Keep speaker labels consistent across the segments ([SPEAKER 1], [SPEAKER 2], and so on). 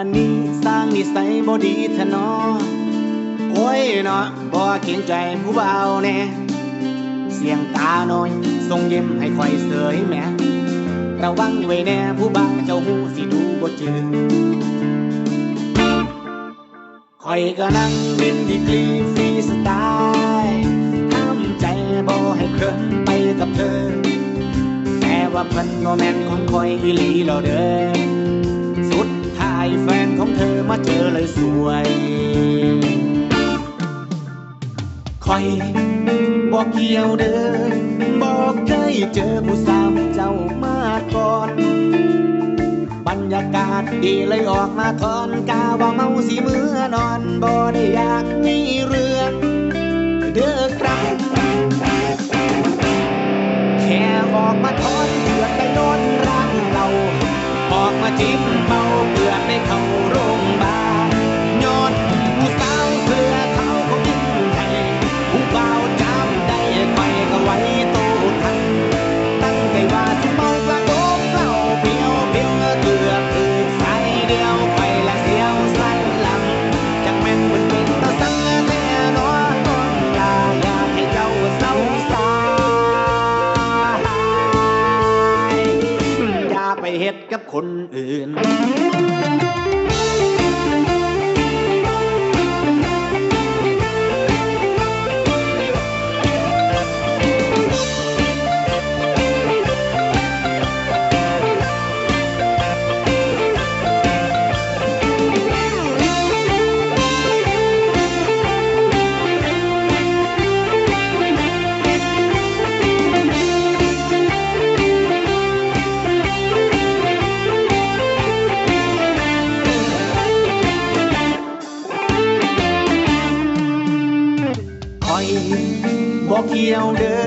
[SPEAKER 1] สร้างนิสัยบ่ดีทะเนอโอ้ยเนาะบ่เขียนใจผู้เบาแน่เสียงตาหน่อยทรงยิ้มให้คอยเสยแม่ระวังไว้แน่ผู้บ่าเจ้าหูสิดูบ่จืดคอยก็นั่งบินดีกรีฟรีสไตล์ห้ามใจบ่ให้เคลื่อนไปกับเธอ แต่ว่าเพิ่นบ่แม่นของคอยอีหลีแล้วเด้อ แฟนของเธอมาเจอเลยสวยคอยบอกเกี่ยวเดินบอกเคยเจอผู้สาวเจ้ามาก่อน บรรยากาศดีเลยออกมาทอนกาว่าเมาสีเมื่อนอนบ่ได้ กับคนอื่น อยบอกเกี่ยวเด้อ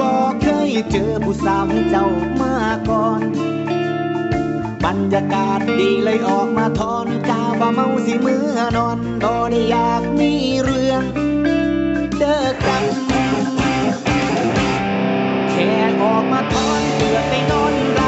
[SPEAKER 1] บอกเคยเจอผู้สาวเจ้ามาก่อน บรรยากาศดีเลยออกมาทอนกาว่าเมาสิเมื่อนอนบ่ได้อยากมีเรื่องเด้อกันแค่ออกมาทอนเกือได้นอนรา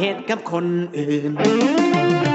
[SPEAKER 1] เฮ็ดกับคนอื่น